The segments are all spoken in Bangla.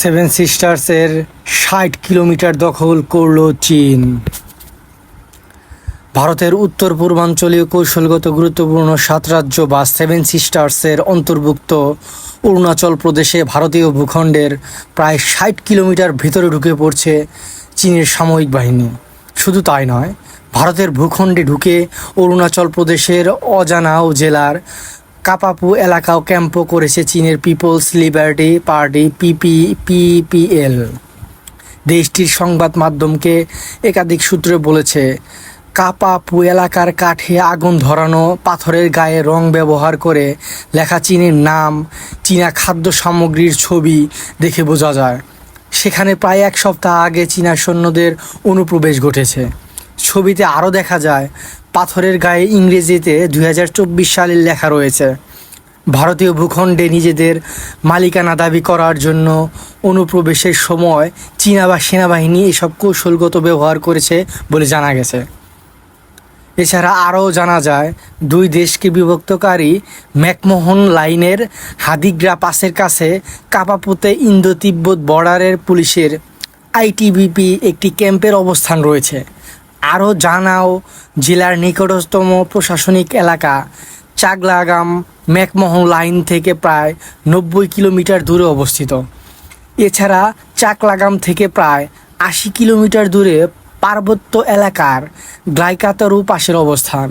সেভেন সিস্টার্সের ষাট কিলোমিটার দখল করল চীন। ভারতের উত্তর পূর্বাঞ্চলীয় কৌশলগত গুরুত্বপূর্ণ সাত রাজ্য বা সেভেন সিস্টার্সের অন্তর্ভুক্ত অরুণাচল প্রদেশে ভারতীয় ভূখণ্ডের প্রায় ষাট কিলোমিটার ভিতরে ঢুকে পড়ছে চীনের সামরিক বাহিনী। শুধু তাই নয়, ভারতের ভূখণ্ডে ঢুকে অরুণাচল প্রদেশের অজানাও জেলার কাপাপু এলাকাও ক্যাম্পও করেছে চীনের peoples liberty party, PP, PPL. দেশটির সংবাদ মাধ্যমকে একাধিক সূত্রে বলেছে, কাপাপু এলাকার কাঠে আগুন ধরানো, পাথরের গায়ে রং ব্যবহার করে লেখা চীনের নাম, চীনা খাদ্য সামগ্রীর ছবি দেখে বোঝা যায়। সেখানে প্রায় এক সপ্তাহ আগে চীনা সৈন্যদের অনুপ্রবেশ ঘটেছে। ছবিতে আরও দেখা যায় পাথরের গায়ে ইংরেজিতে দুই হাজার চব্বিশ সালের লেখা রয়েছে, ভারতীয় ভূখণ্ডে নিজেদের মালিকানা দাবি করার জন্য অনুপ্রবেশের সময় চীনা বা সেনাবাহিনী এসব কৌশলগত ব্যবহার করেছে বলে জানা গেছে। এছাড়া আরও জানা যায়, দুই দেশকে বিভক্তকারী ম্যাকমোহন লাইনের হাদিগ্রা পাসের কাছে কাপাপুতে ইন্দো তিব্বত বর্ডারের পুলিশের আইটিবিপি একটি ক্যাম্পের অবস্থান রয়েছে। আরও জানাও জেলার নিকটতম প্রশাসনিক এলাকা। চাগলাগাম ম্যাকমোহন লাইন থেকে প্রায় নব্বই কিলোমিটার দূরে অবস্থিত। এছাড়া চাকলাগাম থেকে প্রায় আশি কিলোমিটার দূরে পার্বত্য এলাকার গ্লাইকাতরু পাশের অবস্থান।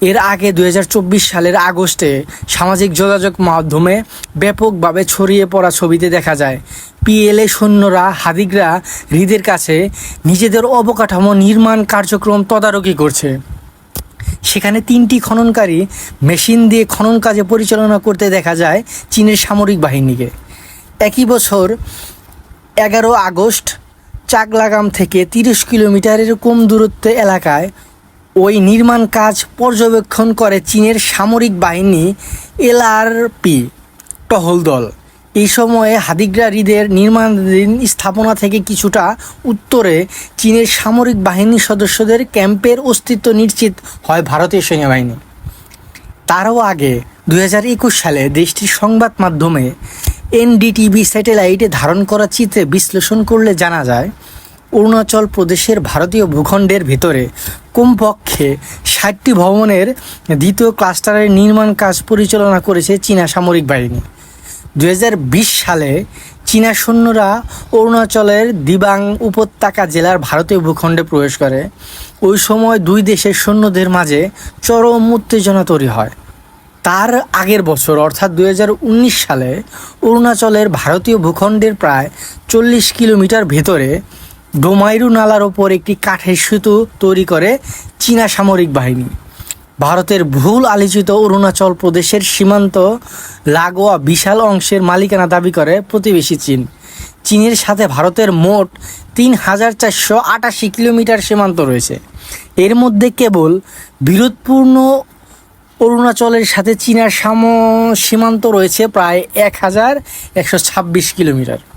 এর আগে দু হাজার চব্বিশ সালের আগস্টে সামাজিক যোগাযোগ মাধ্যমে ব্যাপকভাবে ছড়িয়ে পড়া ছবিতে দেখা যায়। পিএলএ সৈন্যরা হাদিগরা হৃদের কাছে নিজেদের অবকাঠামো নির্মাণ কার্যক্রম তদারকি করছে। সেখানে তিনটি খননকারী মেশিন দিয়ে খনন কাজে পরিচালনা করতে দেখা যায় চীনের সামরিক বাহিনীকে। একই বছর এগারো আগস্ট চাকলাগাম থেকে তিরিশ কিলোমিটারের কম দূরত্বে এলাকায় ওই নির্মাণ কাজ পর্যবেক্ষণ করে চীনের সামরিক বাহিনী, এলআরপি, টহল দল। এই সময়ে হাদিগ্রা হ্রদের নির্মাণাধীন স্থাপনা থেকে কিছুটা উত্তরে চীনের সামরিক বাহিনীর সদস্যদের ক্যাম্পের অস্তিত্ব নিশ্চিত হয় ভারতীয় সেনাবাহিনী তারও আগে দু হাজার একুশ সালে দেশটির সংবাদ মাধ্যমে এনডিটিভি স্যাটেলাইটে ধারণ করা চিত্রে বিশ্লেষণ করলে জানা যায় অরুণাচল প্রদেশের ভারতীয় ভূখণ্ডের ভিতরে কমপক্ষে ষাটটি ভবনের দ্বিতীয় ক্লাস্টারের নির্মাণ কাজ পরিচালনা করেছে চীনা সামরিক বাহিনী। দু হাজার বিশ সালে চীনা সৈন্যরা অরুণাচলের দিবাং উপত্যকা জেলার ভারতীয় ভূখণ্ডে প্রবেশ করে। ওই সময় দুই দেশের সৈন্যদের মাঝে চরম উত্তেজনা তৈরি হয়। তার আগের বছর, অর্থাৎ দু হাজার উনিশ সালে, অরুণাচলের ভারতীয় ভূখণ্ডের প্রায় চল্লিশ কিলোমিটার ভেতরে ডোমাইরু নালার ওপর একটি কাঠের সেতু তৈরি করে চীনা সামরিক বাহিনী। ভারতের ভুল আলোচিত অরুণাচল প্রদেশের সীমান্ত লাগোয়া বিশাল অংশের মালিকানা দাবি করে প্রতিবেশী চীন। চীনের সাথে ভারতের মোট তিন হাজার চারশো আটাশি কিলোমিটার সীমান্ত রয়েছে। এর মধ্যে কেবল বিরোধপূর্ণ অরুণাচলের সাথে চীনার সাম, সীমান্ত রয়েছে প্রায় এক হাজার একশো ছাব্বিশ কিলোমিটার।